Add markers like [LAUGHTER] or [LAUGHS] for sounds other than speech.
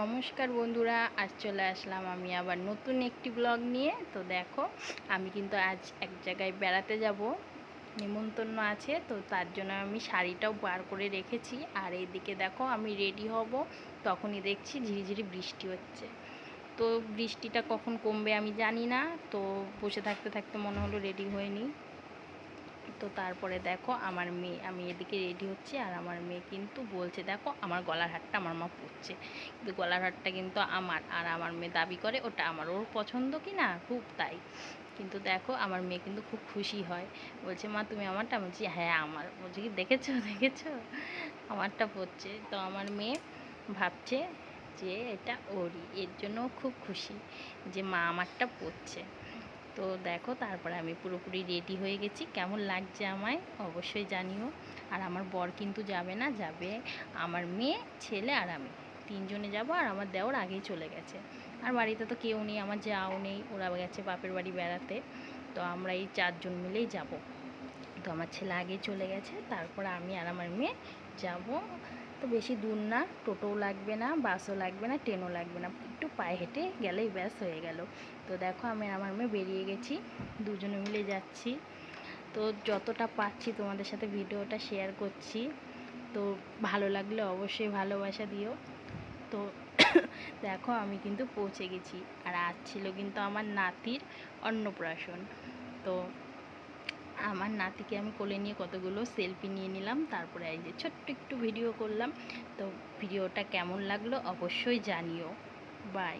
নমস্কার বন্ধুরা, আজ চলে আসলাম আমি আবার নতুন একটি ব্লগ নিয়ে। তো দেখো, আমি কিন্তু আজ এক জায়গায় বেড়াতে যাব। নিমন্ত্রণ আছে, তো তার জন্য আমি শাড়িটাও বার করে রেখেছি। আর এইদিকে দেখো, আমি রেডি হব। তখনই দেখছি ঝিরিঝিরি বৃষ্টি হচ্ছে। তো বৃষ্টিটা কখন কমবে আমি জানি না। তো বসে থাকতে থাকতে মনে হলো রেডি হয়নি তো তারপরে দেখো আমার মেয়ে, আমি এদিকে রেডি হচ্ছি আর আমার মেয়ে কিন্তু বলছে, দেখো আমার গলার হারটা আমার মা পরছে। কিন্তু গলার হারটা কিন্তু আমার, আর আমার মেয়ে দাবি করে ওটা আমার, ওর পছন্দ কি না? খুব তাই। কিন্তু দেখো আমার মেয়ে কিন্তু খুব খুশি হয়। বলছে, মা, তুমি আমারটা? আমি বলছি হ্যাঁ আমার। বলছি, কি দেখেছ? [LAUGHS] দেখেছ? আমারটা পরছে। তো আমার মেয়ে ভাবছে যে এটা ওরই, এর জন্য খুব খুশি যে মা আমারটা পরছে। তো দেখো, তারপরে আমি পুরোপুরি রেডি হয়ে গেছি। কেমন লাগছে আমায় অবশ্যই জানিও। আর আমার বর কিন্তু যাবে না, যাবে আমার মেয়ে, ছেলে আর আমি। তিনজনে যাব আর আমার দেওয়ার আগেই চলে গেছে। আর বাড়িতে তো কেউ নেই, আমার যাও নেই। ওরা গেছে বাপের বাড়ি বেড়াতে। তো আমরা এই চারজন মিলেই যাব। তো আমার ছেলে আগেই চলে গেছে, তারপর আমি আর আমার মেয়ে যাব। তো বেশি দূর না, টোটোও লাগবে না, বাসও লাগবে না, ট্রেনও লাগবে না, একটু পায়ে হেঁটে গেলেই ব্যাস হয়ে গেল। তো দেখো আমি আমার মেয়ে বেরিয়ে গেছি, দুজনে মিলে যাচ্ছি। তো যতটা পাচ্ছি তোমাদের সাথে ভিডিওটা শেয়ার করছি। তো ভালো লাগলে অবশ্যই ভালোবাসা দিও। তো [COUGHS] দেখো আমি কিন্তু পৌঁছে গেছি, আর আজ ছিল কিন্তু আমার নাতির অন্নপ্রাশন। তো আমার নাতিকে আমি কোলে নিয়ে কতগুলো সেলফি নিয়ে নিলাম, তারপরে এই যে ছোট্ট একটু ভিডিও করলাম। তো ভিডিওটা কেমন লাগল অবশ্যই জানিও। বাই